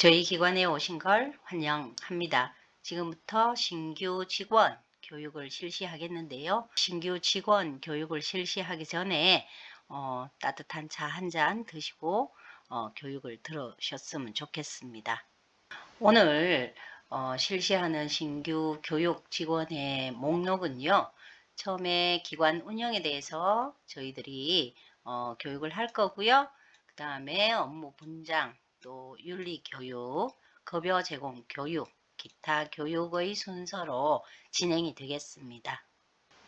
저희 기관에 오신 걸 환영합니다. 지금부터 신규 직원 교육을 실시하겠는데요. 신규 직원 교육을 실시하기 전에 어, 따뜻한 차 한 잔 드시고 어, 교육을 들으셨으면 좋겠습니다. 오늘 어, 실시하는 신규 교육 직원의 목록은요. 처음에 기관 운영에 대해서 저희들이 어, 교육을 할 거고요. 그 다음에 업무 분장, 또 윤리 교육, 급여 제공 교육, 기타 교육의 순서로 진행이 되겠습니다.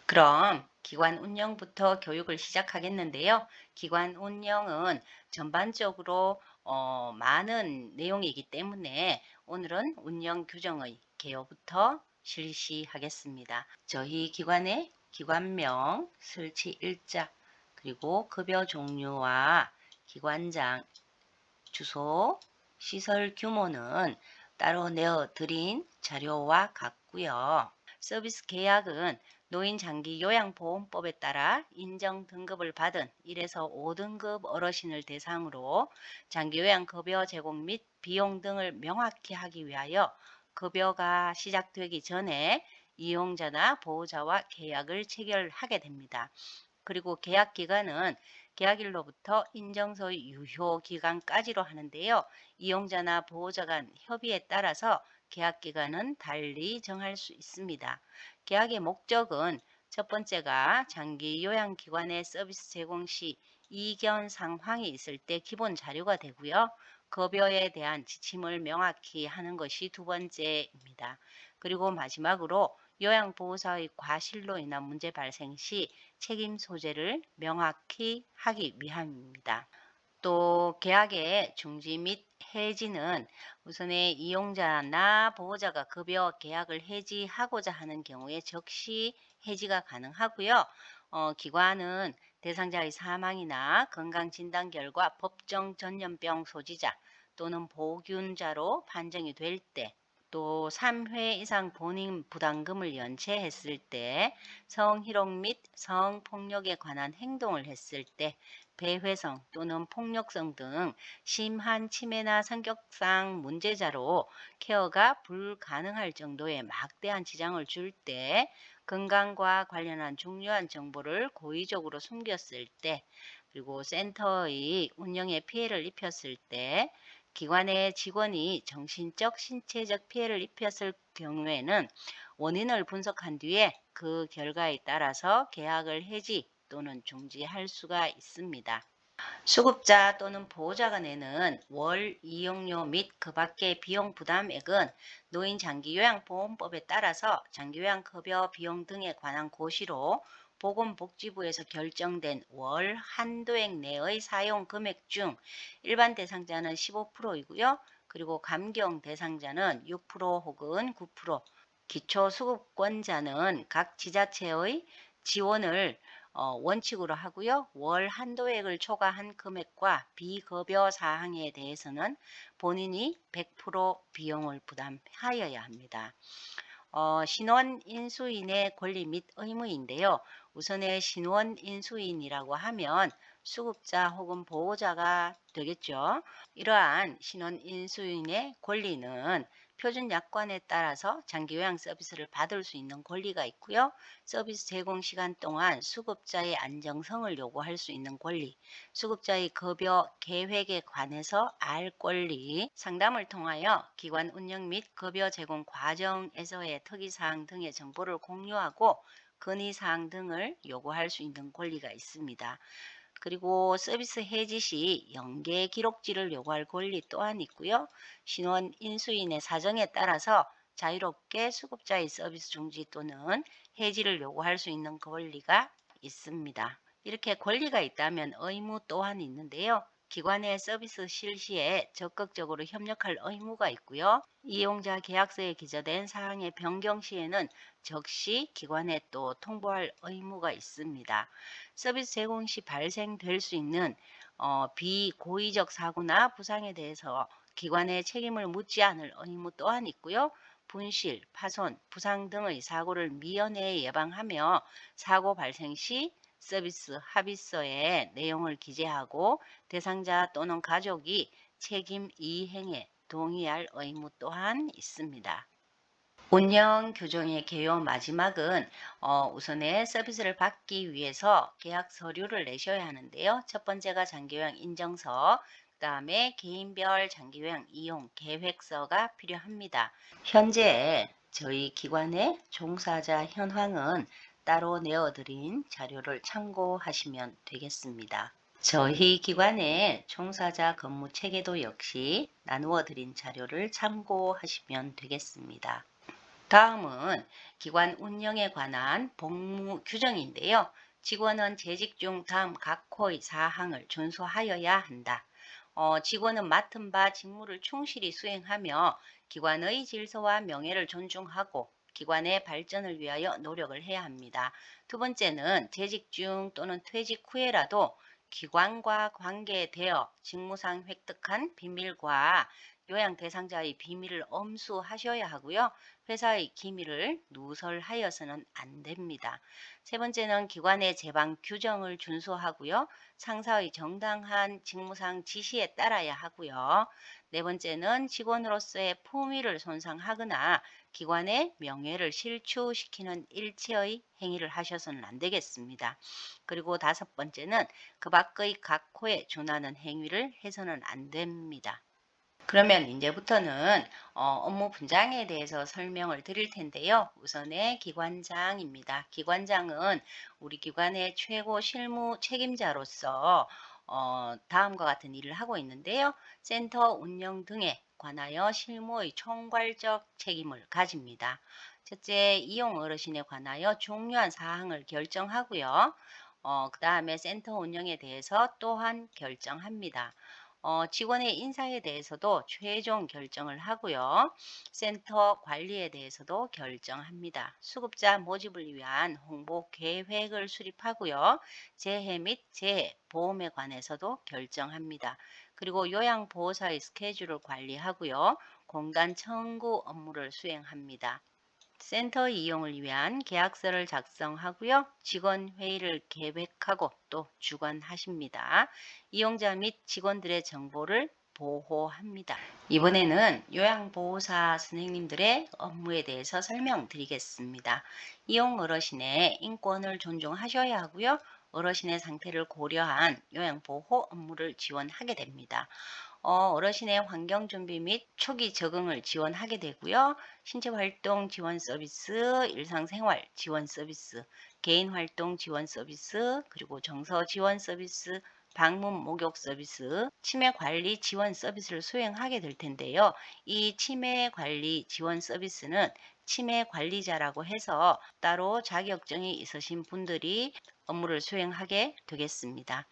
그럼 기관 운영부터 교육을 시작하겠는데요. 기관 운영은 전반적으로 어, 많은 내용이기 때문에 오늘은 운영 규정의 개요부터 실시하겠습니다. 저희 기관의 기관명, 설치 일자, 그리고 급여 종류와 기관장, 주소, 시설 규모는 따로 내어드린 자료와 같고요. 서비스 계약은 노인 장기 요양보험법에 따라 인정 등급을 받은 1에서 5등급 어르신을 대상으로 장기 요양 급여 제공 및 비용 등을 명확히 하기 위하여 급여가 시작되기 전에 이용자나 보호자와 계약을 체결하게 됩니다. 그리고 계약 기간은 계약일로부터 인정서의 유효 기간까지로 하는데요. 이용자나 보호자 간 협의에 따라서 계약 기간은 달리 정할 수 있습니다. 계약의 목적은 첫 번째가 장기 요양기관의 서비스 제공 시 이견 상황이 있을 때 기본 자료가 되고요. 급여에 대한 지침을 명확히 하는 것이 두 번째입니다. 그리고 마지막으로 요양보호사의 과실로 인한 문제 발생 시 책임 소재를 명확히 하기 위함입니다. 또 계약의 중지 및 해지는 우선의 이용자나 보호자가 급여 계약을 해지하고자 하는 경우에 즉시 해지가 가능하고요. 어, 기관은 대상자의 사망이나 건강진단 결과 법정 전염병 소지자 또는 보균자로 판정이 될 때, 또 3회 이상 본인 부담금을 연체했을 때, 성희롱 및 성폭력에 관한 행동을 했을 때, 배회성 또는 폭력성 등 심한 치매나 성격상 문제자로 케어가 불가능할 정도의 막대한 지장을 줄 때, 건강과 관련한 중요한 정보를 고의적으로 숨겼을 때, 그리고 센터의 운영에 피해를 입혔을 때, 기관의 직원이 정신적, 신체적 피해를 입혔을 경우에는 원인을 분석한 뒤에 그 결과에 따라서 계약을 해지 또는 중지할 수가 있습니다. 수급자 또는 보호자가 내는 월 이용료 및 그 밖의 비용 부담액은 노인 장기요양보험법에 따라서 장기요양급여 비용 등에 관한 고시로 보건복지부에서 결정된 월 한도액 내의 사용 금액 중 일반 대상자는 15%이고요. 그리고 감경 대상자는 6% 혹은 9%, 기초수급권자는 각 지자체의 지원을 어, 원칙으로 하고요. 월 한도액을 초과한 금액과 비급여 사항에 대해서는 본인이 100% 비용을 부담하여야 합니다. 어, 신원 인수인의 권리 및 의무인데요. 우선의 신원 인수인이라고 하면 수급자 혹은 보호자가 되겠죠. 이러한 신원 인수인의 권리는 표준 약관에 따라서 장기 요양 서비스를 받을 수 있는 권리가 있고요. 서비스 제공 시간 동안 수급자의 안정성을 요구할 수 있는 권리, 수급자의 급여 계획에 관해서 알 권리, 상담을 통하여 기관 운영 및 급여 제공 과정에서의 특이사항 등의 정보를 공유하고 건의사항 등을 요구할 수 있는 권리가 있습니다. 그리고 서비스 해지 시 연계 기록지를 요구할 권리 또한 있고요. 신원 인수인의 사정에 따라서 자유롭게 수급자의 서비스 중지 또는 해지를 요구할 수 있는 권리가 있습니다. 이렇게 권리가 있다면 의무 또한 있는데요. 기관의 서비스 실시에 적극적으로 협력할 의무가 있고요. 이용자 계약서에 기재된 사항의 변경 시에는 즉시 기관에 또 통보할 의무가 있습니다. 서비스 제공 시 발생될 수 있는 어, 비고의적 사고나 부상에 대해서 기관의 책임을 묻지 않을 의무 또한 있고요. 분실, 파손, 부상 등의 사고를 미연에 예방하며 사고 발생 시 서비스 합의서에 내용을 기재하고 대상자 또는 가족이 책임 이행에 동의할 의무 또한 있습니다. 운영 규정의 개요 마지막은 어, 우선에 서비스를 받기 위해서 계약 서류를 내셔야 하는데요. 첫 번째가 장기요양 인정서, 그 다음에 개인별 장기요양 이용 계획서가 필요합니다. 현재 저희 기관의 종사자 현황은 따로 내어드린 자료를 참고하시면 되겠습니다. 저희 기관의 종사자 근무 체계도 역시 나누어 드린 자료를 참고하시면 되겠습니다. 다음은 기관 운영에 관한 복무 규정인데요. 직원은 재직 중 다음 각 호의 사항을 준수하여야 한다. 어, 직원은 맡은 바 직무를 충실히 수행하며 기관의 질서와 명예를 존중하고 기관의 발전을 위하여 노력을 해야 합니다. 두 번째는 재직 중 또는 퇴직 후에라도 기관과 관계되어 직무상 획득한 비밀과 요양 대상자의 비밀을 엄수하셔야 하고요. 회사의 기밀을 누설하여서는 안 됩니다. 세 번째는 기관의 제방 규정을 준수하고요. 상사의 정당한 직무상 지시에 따라야 하고요. 네 번째는 직원으로서의 품위를 손상하거나 기관의 명예를 실추시키는 일체의 행위를 하셔서는 안 되겠습니다. 그리고 다섯 번째는 그 밖의 각 호에 준하는 행위를 해서는 안 됩니다. 그러면 이제부터는 어, 업무 분장에 대해서 설명을 드릴 텐데요. 우선의 기관장입니다. 기관장은 우리 기관의 최고 실무 책임자로서 어, 다음과 같은 일을 하고 있는데요. 센터 운영 등에 관하여 실무의 총괄적 책임을 가집니다. 첫째, 이용 어르신에 관하여 중요한 사항을 결정하고요. 어, 그 다음에 센터 운영에 대해서 또한 결정합니다. 어, 직원의 인사에 대해서도 최종 결정을 하고요. 센터 관리에 대해서도 결정합니다. 수급자 모집을 위한 홍보 계획을 수립하고요. 재해 및 재해 보험에 관해서도 결정합니다. 그리고 요양보호사의 스케줄을 관리하고요. 공단 청구 업무를 수행합니다. 센터 이용을 위한 계약서를 작성하고요. 직원 회의를 계획하고 또 주관하십니다. 이용자 및 직원들의 정보를 보호합니다. 이번에는 요양보호사 선생님들의 업무에 대해서 설명드리겠습니다. 이용 어르신의 인권을 존중하셔야 하고요. 어르신의 상태를 고려한 요양보호 업무를 지원하게 됩니다. 어, 어르신의 환경 준비 및 초기 적응을 지원하게 되고요. 신체 활동 지원 서비스, 일상생활 지원 서비스, 개인 활동 지원 서비스, 그리고 정서 지원 서비스, 방문 목욕 서비스, 치매 관리 지원 서비스를 수행하게 될 텐데요. 이 치매 관리 지원 서비스는 치매 관리자라고 해서 따로 자격증이 있으신 분들이 업무를 수행하게 되겠습니다.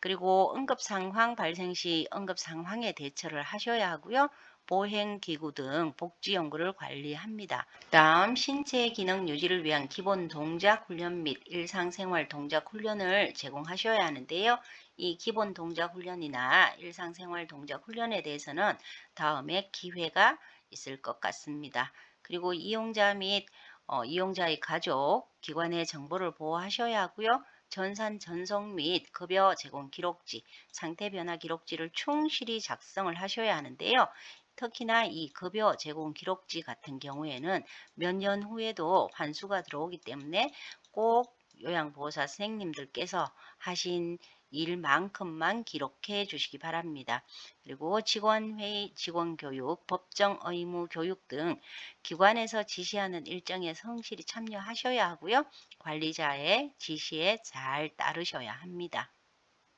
그리고 응급 상황 발생 시 응급 상황에 대처를 하셔야 하고요. 보행기구 등 복지 연구를 관리합니다. 다음 신체 기능 유지를 위한 기본 동작 훈련 및 일상생활 동작 훈련을 제공하셔야 하는데요. 이 기본 동작 훈련이나 일상생활 동작 훈련에 대해서는 다음에 기회가 있을 것 같습니다. 그리고 이용자 및 어, 이용자의 가족, 기관의 정보를 보호하셔야 하고요. 전산 전송 및 급여 제공 기록지, 상태 변화 기록지를 충실히 작성을 하셔야 하는데요. 특히나 이 급여 제공 기록지 같은 경우에는 몇 년 후에도 환수가 들어오기 때문에 꼭 요양보호사 선생님들께서 하신 일만큼만 기록해 주시기 바랍니다. 그리고 직원회의, 직원교육, 법정 의무 교육 등 기관에서 지시하는 일정에 성실히 참여하셔야 하고요. 관리자의 지시에 잘 따르셔야 합니다.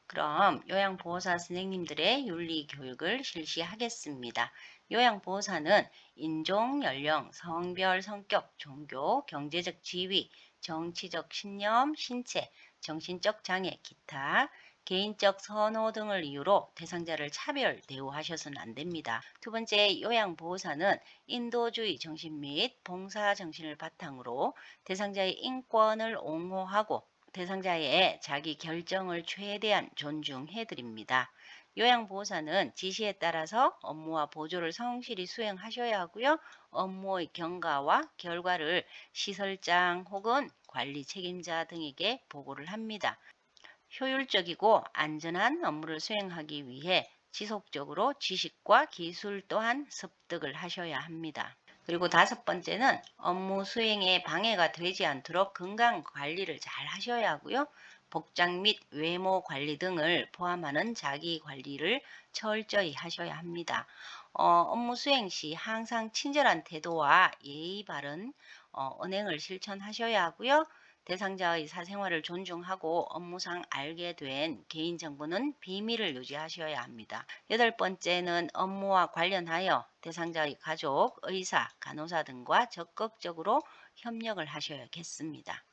그럼 요양보호사 선생님들의 윤리교육을 실시하겠습니다. 요양보호사는 인종, 연령, 성별, 성격, 종교, 경제적 지위, 정치적 신념, 신체, 정신적 장애, 기타, 개인적 선호 등을 이유로 대상자를 차별 대우하셔서는 안 됩니다. 두 번째, 요양보호사는 인도주의 정신 및 봉사 정신을 바탕으로 대상자의 인권을 옹호하고 대상자의 자기 결정을 최대한 존중해 드립니다. 요양보호사는 지시에 따라서 업무와 보조를 성실히 수행하셔야 하고요. 업무의 경과와 결과를 시설장 혹은 관리 책임자 등에게 보고를 합니다. 효율적이고 안전한 업무를 수행하기 위해 지속적으로 지식과 기술 또한 습득을 하셔야 합니다. 그리고 다섯 번째는 업무 수행에 방해가 되지 않도록 건강 관리를 잘 하셔야 하고요. 복장 및 외모 관리 등을 포함하는 자기 관리를 철저히 하셔야 합니다. 어, 업무 수행 시 항상 친절한 태도와 예의 바른 어, 언행을 실천하셔야 하고요. 대상자의 사생활을 존중하고 업무상 알게 된 개인정보는 비밀을 유지하셔야 합니다. 여덟 번째는 업무와 관련하여 대상자의 가족, 의사, 간호사 등과 적극적으로 협력을 하셔야겠습니다.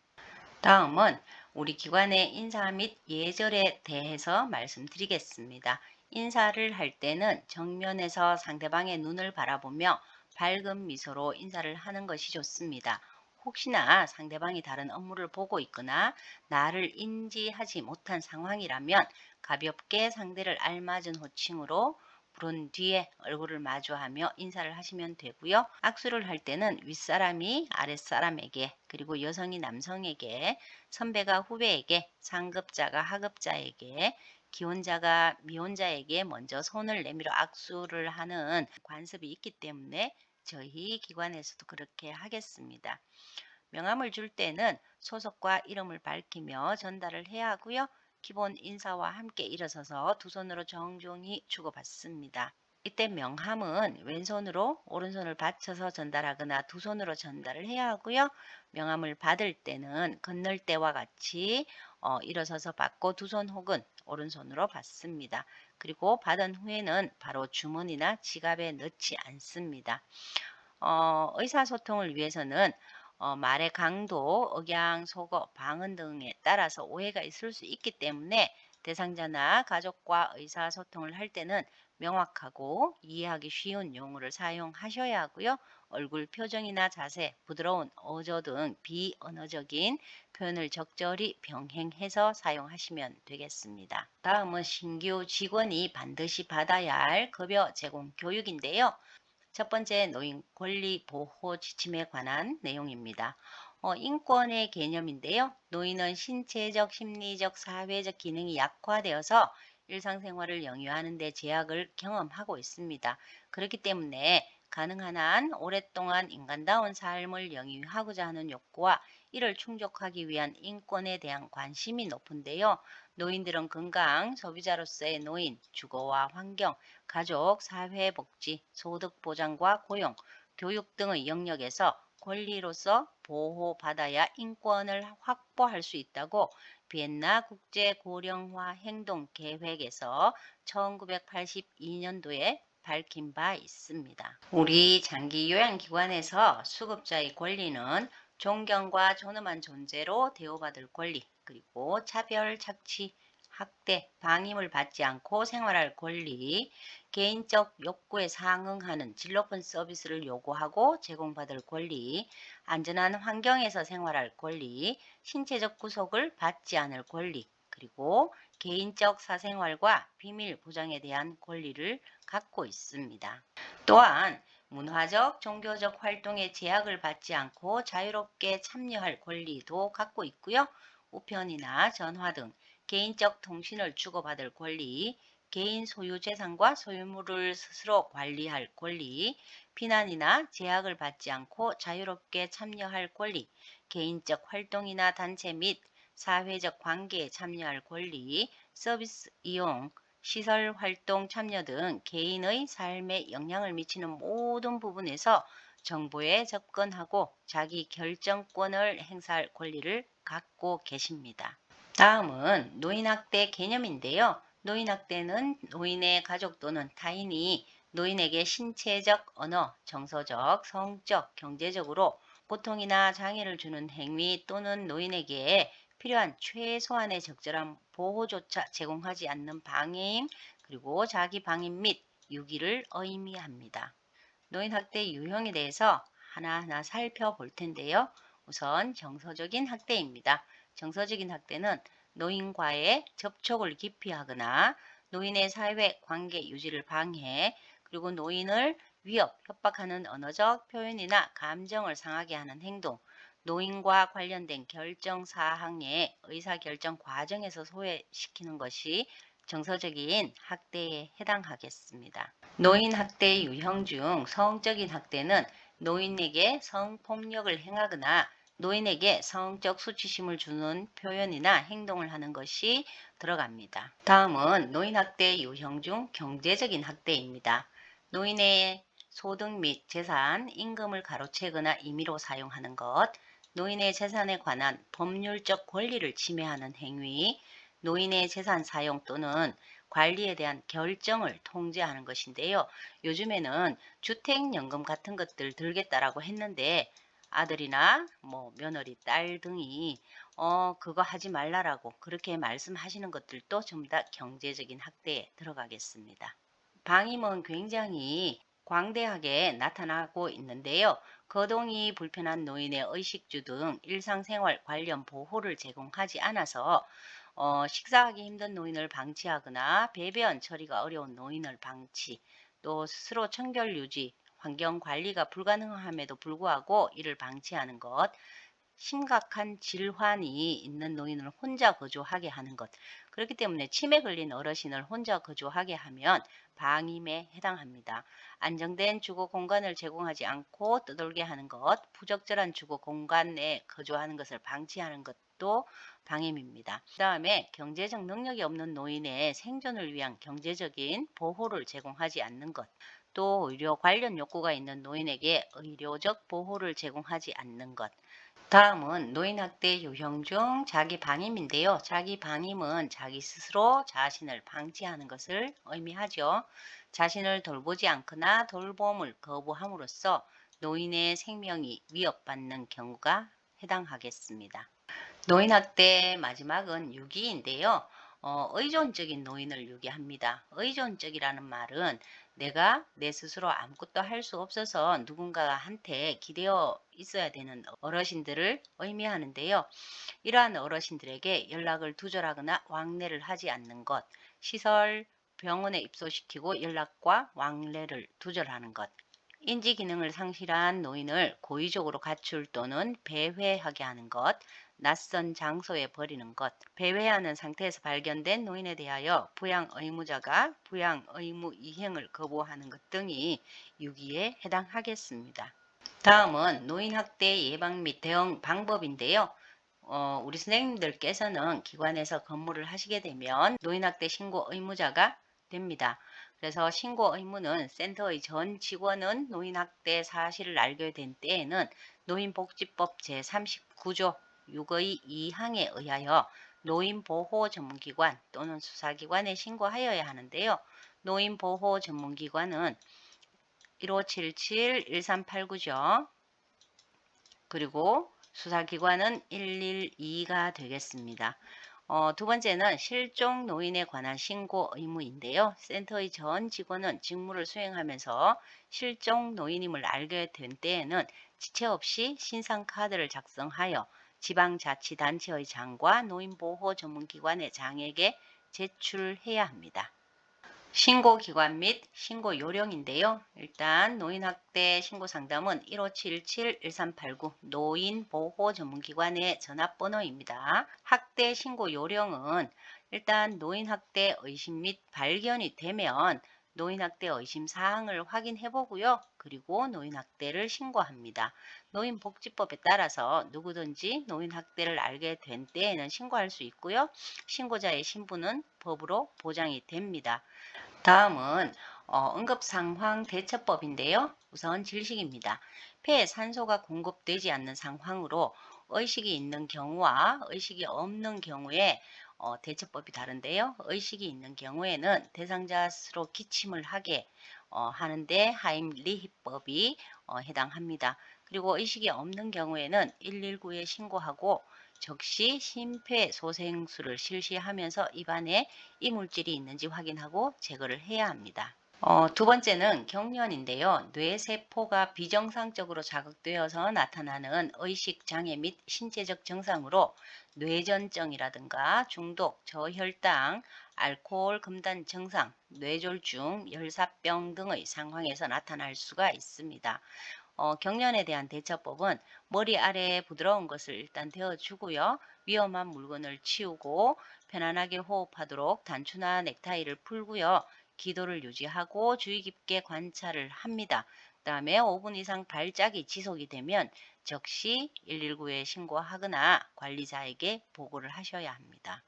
다음은 우리 기관의 인사 및 예절에 대해서 말씀드리겠습니다. 인사를 할 때는 정면에서 상대방의 눈을 바라보며 밝은 미소로 인사를 하는 것이 좋습니다. 혹시나 상대방이 다른 업무를 보고 있거나 나를 인지하지 못한 상황이라면 가볍게 상대를 알맞은 호칭으로 부른 뒤에 얼굴을 마주하며 인사를 하시면 되고요. 악수를 할 때는 윗사람이 아랫사람에게 그리고 여성이 남성에게 선배가 후배에게 상급자가 하급자에게 기혼자가 미혼자에게 먼저 손을 내밀어 악수를 하는 관습이 있기 때문에 저희 기관에서도 그렇게 하겠습니다. 명함을 줄 때는 소속과 이름을 밝히며 전달을 해야 하고요. 기본 인사와 함께 일어서서 두 손으로 정중히 주고받습니다. 이때 명함은 왼손으로 오른손을 받쳐서 전달하거나 두 손으로 전달을 해야 하고요. 명함을 받을 때는 건널 때와 같이 어, 일어서서 받고 두 손 혹은 오른손으로 받습니다. 그리고 받은 후에는 바로 주머니나 지갑에 넣지 않습니다. 어, 의사소통을 위해서는 어, 말의 강도, 억양, 속어, 방언 등에 따라서 오해가 있을 수 있기 때문에 대상자나 가족과 의사소통을 할 때는 명확하고 이해하기 쉬운 용어를 사용하셔야 하고요. 얼굴 표정이나 자세, 부드러운 어조 등 비언어적인 표현을 적절히 병행해서 사용하시면 되겠습니다. 다음은 신규 직원이 반드시 받아야 할 급여 제공 교육인데요. 첫 번째 노인 권리 보호 지침에 관한 내용입니다. 어, 인권의 개념인데요. 노인은 신체적, 심리적, 사회적 기능이 약화되어서 일상생활을 영위하는 데 제약을 경험하고 있습니다. 그렇기 때문에 가능한 한 오랫동안 인간다운 삶을 영위하고자 하는 욕구와 이를 충족하기 위한 인권에 대한 관심이 높은데요. 노인들은 건강, 소비자로서의 노인, 주거와 환경, 가족, 사회복지, 소득보장과 고용, 교육 등의 영역에서 권리로서 보호받아야 인권을 확보할 수 있다고 비엔나 국제 고령화 행동 계획에서 1982년도에 밝힌 바 있습니다. 우리 장기 요양기관에서 수급자의 권리는 존경과 존엄한 존재로 대우받을 권리, 그리고 차별, 착취, 학대, 방임을 받지 않고 생활할 권리, 개인적 욕구에 상응하는 질 높은 서비스를 요구하고 제공받을 권리, 안전한 환경에서 생활할 권리, 신체적 구속을 받지 않을 권리, 그리고 개인적 사생활과 비밀 보장에 대한 권리를 갖고 있습니다. 또한 문화적, 종교적 활동에 제약을 받지 않고 자유롭게 참여할 권리도 갖고 있고요. 우편이나 전화 등 개인적 통신을 주고받을 권리, 개인 소유 재산과 소유물을 스스로 관리할 권리, 비난이나 제약을 받지 않고 자유롭게 참여할 권리, 개인적 활동이나 단체 및 사회적 관계에 참여할 권리, 서비스 이용, 시설 활동 참여 등 개인의 삶에 영향을 미치는 모든 부분에서 정보에 접근하고 자기 결정권을 행사할 권리를 갖고 계십니다. 다음은 노인학대 개념인데요. 노인학대는 노인의 가족 또는 타인이 노인에게 신체적, 언어, 정서적, 성적, 경제적으로 고통이나 장애를 주는 행위 또는 노인에게 필요한 최소한의 적절한 보호조차 제공하지 않는 방해임 그리고 자기 방임 및 유기를 의미합니다. 노인 학대 유형에 대해서 하나하나 살펴볼 텐데요. 우선 정서적인 학대입니다. 정서적인 학대는 노인과의 접촉을 기피하거나 노인의 사회 관계 유지를 방해 그리고 노인을 위협, 협박하는 언어적 표현이나 감정을 상하게 하는 행동 노인과 관련된 결정 사항의 의사결정 과정에서 소외시키는 것이 정서적인 학대에 해당하겠습니다. 노인 학대 유형 중 성적인 학대는 노인에게 성폭력을 행하거나 노인에게 성적 수치심을 주는 표현이나 행동을 하는 것이 들어갑니다. 다음은 노인 학대 유형 중 경제적인 학대입니다. 노인의 소득 및 재산, 임금을 가로채거나 임의로 사용하는 것, 노인의 재산에 관한 법률적 권리를 침해하는 행위, 노인의 재산 사용 또는 관리에 대한 결정을 통제하는 것인데요. 요즘에는 주택연금 같은 것들 들겠다라고 했는데 아들이나 뭐 며느리, 딸 등이 어 그거 하지 말라라고 그렇게 말씀하시는 것들도 전부 다 경제적인 학대에 들어가겠습니다. 방임은 굉장히 광대하게 나타나고 있는데요. 거동이 불편한 노인의 의식주 등 일상생활 관련 보호를 제공하지 않아서 어, 식사하기 힘든 노인을 방치하거나 배변 처리가 어려운 노인을 방치, 또 스스로 청결 유지, 환경 관리가 불가능함에도 불구하고 이를 방치하는 것, 심각한 질환이 있는 노인을 혼자 거주하게 하는 것. 그렇기 때문에 치매 걸린 어르신을 혼자 거주하게 하면 방임에 해당합니다. 안정된 주거 공간을 제공하지 않고 떠돌게 하는 것, 부적절한 주거 공간에 거주하는 것을 방치하는 것도 방임입니다. 그 다음에 경제적 능력이 없는 노인의 생존을 위한 경제적인 보호를 제공하지 않는 것, 또 의료 관련 욕구가 있는 노인에게 의료적 보호를 제공하지 않는 것. 다음은 노인학대 유형 중 자기 방임인데요. 자기 방임은 자기 스스로 자신을 방치하는 것을 의미하죠. 자신을 돌보지 않거나 돌봄을 거부함으로써 노인의 생명이 위협받는 경우가 해당하겠습니다. 노인학대 마지막은 유기인데요. 어, 의존적인 노인을 유기합니다. 의존적이라는 말은 내가 내 스스로 아무것도 할 수 없어서 누군가한테 기대어 있어야 되는 어르신들을 의미하는데요. 이러한 어르신들에게 연락을 두절하거나 왕래를 하지 않는 것, 시설, 병원에 입소시키고 연락과 왕래를 두절하는 것, 인지 기능을 상실한 노인을 고의적으로 가출 또는 배회하게 하는 것, 낯선 장소에 버리는 것, 배회하는 상태에서 발견된 노인에 대하여 부양 의무자가 부양 의무 이행을 거부하는 것 등이 유기에 해당하겠습니다. 다음은 노인 학대 예방 및 대응 방법인데요. 어, 우리 선생님들께서는 기관에서 근무를 하시게 되면 노인학대 신고 의무자가 됩니다. 그래서 신고 의무는 센터의 전 직원은 노인학대 사실을 알게 된 때에는 노인복지법 제39조 6의 2항에 의하여 노인보호 전문기관 또는 수사기관에 신고하여야 하는데요. 노인보호 전문기관은 1577 1389죠. 그리고 수사기관은 112가 되겠습니다. 어, 두 번째는 실종 노인에 관한 신고 의무인데요. 센터의 전 직원은 직무를 수행하면서 실종 노인임을 알게 된 때에는 지체 없이 신상 카드를 작성하여 지방자치단체의 장과 노인보호 전문기관의 장에게 제출해야 합니다. 신고기관 및 신고 요령인데요. 일단 노인학대 신고상담은 1577-1389 노인보호 전문기관의 전화번호입니다. 학대 신고 요령은 일단 노인학대 의심 및 발견이 되면 노인학대 의심 사항을 확인해 보고요. 그리고 노인학대를 신고합니다. 노인복지법에 따라서 누구든지 노인학대를 알게 된 때에는 신고할 수 있고요. 신고자의 신분은 법으로 보장이 됩니다. 다음은 어, 응급상황 대처법인데요. 우선 질식입니다. 폐에 산소가 공급되지 않는 상황으로 의식이 있는 경우와 의식이 없는 경우에 어, 대처법이 다른데요. 의식이 있는 경우에는 대상자 스스로 기침을 하게 어, 하는데 하임리히법이 어, 해당합니다. 그리고 의식이 없는 경우에는 119에 신고하고 적시 심폐소생술을 실시하면서 입안에 이물질이 있는지 확인하고 제거를 해야 합니다. 어, 두 번째는 경련인데요. 뇌세포가 비정상적으로 자극되어서 나타나는 의식장애 및 신체적 증상으로 뇌전증이라든가 중독, 저혈당, 알코올 금단 증상, 뇌졸중, 열사병 등의 상황에서 나타날 수가 있습니다. 어, 경련에 대한 대처법은 머리 아래에 부드러운 것을 일단 데워주고요. 위험한 물건을 치우고 편안하게 호흡하도록 단추나 넥타이를 풀고요. 기도를 유지하고 주의 깊게 관찰을 합니다. 그 다음에 5분 이상 발작이 지속이 되면 즉시 119에 신고하거나 관리자에게 보고를 하셔야 합니다.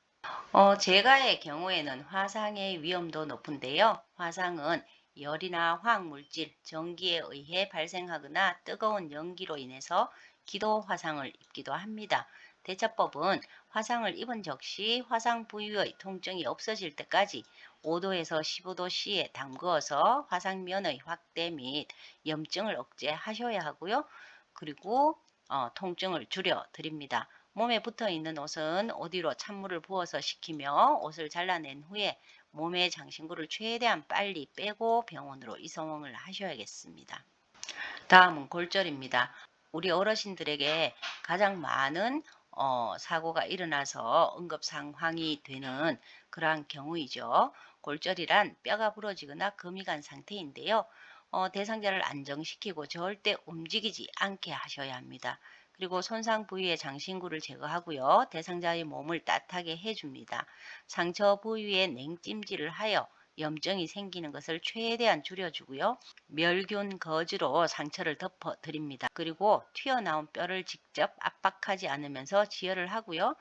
어, 제가의 경우에는 화상의 위험도 높은데요. 화상은 열이나 화학물질, 전기에 의해 발생하거나 뜨거운 연기로 인해서 기도 화상을 입기도 합니다. 대처법은 화상을 입은 즉시 화상 부위의 통증이 없어질 때까지 5도에서 15도씨에 담그어서 화상면의 확대 및 염증을 억제하셔야 하고요. 그리고 어, 통증을 줄여 드립니다. 몸에 붙어 있는 옷은 어디로 찬물을 부어서 식히며 옷을 잘라낸 후에 몸의 장신구를 최대한 빨리 빼고 병원으로 이송을 하셔야겠습니다. 다음은 골절입니다. 우리 어르신들에게 가장 많은 어, 사고가 일어나서 응급 상황이 되는 그러한 경우이죠. 골절이란 뼈가 부러지거나 금이 간 상태인데요. 어, 대상자를 안정시키고 절대 움직이지 않게 하셔야 합니다. 그리고 손상 부위의 장신구를 제거하고요. 대상자의 몸을 따뜻하게 해줍니다. 상처 부위에 냉찜질을 하여 염증이 생기는 것을 최대한 줄여주고요. 멸균 거즈로 상처를 덮어 드립니다. 그리고 튀어나온 뼈를 직접 압박하지 않으면서 지혈을 하고요.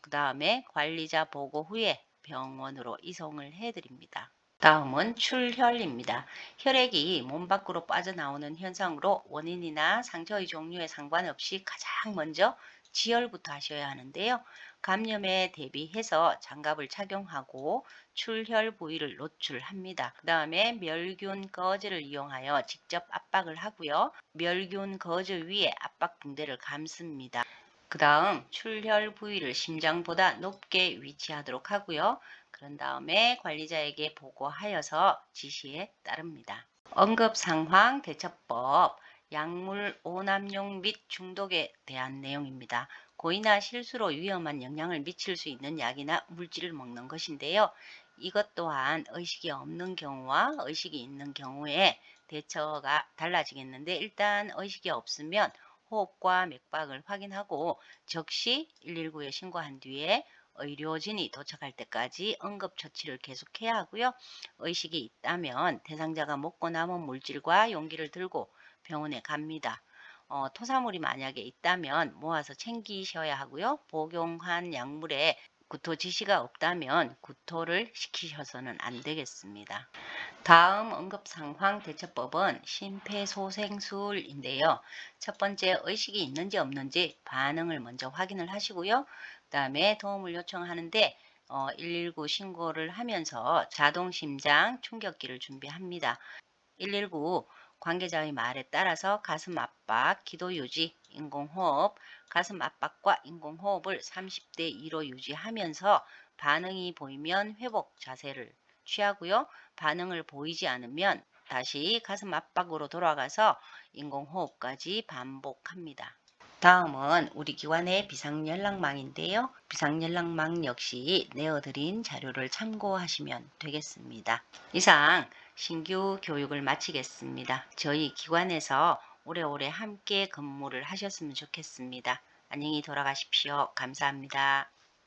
그 다음에 관리자 보고 후에 병원으로 이송을 해드립니다. 다음은 출혈입니다. 혈액이 몸 밖으로 빠져나오는 현상으로 원인이나 상처의 종류에 상관없이 가장 먼저 지혈부터 하셔야 하는데요. 감염에 대비해서 장갑을 착용하고 출혈 부위를 노출합니다. 그 다음에 멸균 거즈를 이용하여 직접 압박을 하고요. 멸균 거즈 위에 압박 붕대를 감습니다. 그 다음 출혈 부위를 심장보다 높게 위치하도록 하고요. 그런 다음에 관리자에게 보고하여서 지시에 따릅니다. 응급상황 대처법, 약물 오남용 및 중독에 대한 내용입니다. 고의나 실수로 위험한 영향을 미칠 수 있는 약이나 물질을 먹는 것인데요. 이것 또한 의식이 없는 경우와 의식이 있는 경우에 대처가 달라지겠는데 일단 의식이 없으면 호흡과 맥박을 확인하고 즉시 119에 신고한 뒤에 의료진이 도착할 때까지 응급처치를 계속해야 하고요. 의식이 있다면 대상자가 먹고 남은 물질과 용기를 들고 병원에 갑니다. 어, 토사물이 만약에 있다면 모아서 챙기셔야 하고요. 복용한 약물에 구토 지시가 없다면 구토를 시키셔서는 안 되겠습니다. 다음 응급상황 대처법은 심폐소생술인데요. 첫 번째 의식이 있는지 없는지 반응을 먼저 확인을 하시고요. 그 다음에 도움을 요청하는데 어, 119 신고를 하면서 자동 심장 충격기를 준비합니다. 119 관계자의 말에 따라서 가슴 압박, 기도 유지, 인공호흡, 가슴 압박과 인공호흡을 30대 2로 유지하면서 반응이 보이면 회복 자세를 취하고요. 반응을 보이지 않으면 다시 가슴 압박으로 돌아가서 인공호흡까지 반복합니다. 다음은 우리 기관의 비상연락망인데요. 비상연락망 역시 내어드린 자료를 참고하시면 되겠습니다. 이상 신규 교육을 마치겠습니다. 저희 기관에서 오래오래 함께 근무를 하셨으면 좋겠습니다. 안녕히 돌아가십시오. 감사합니다.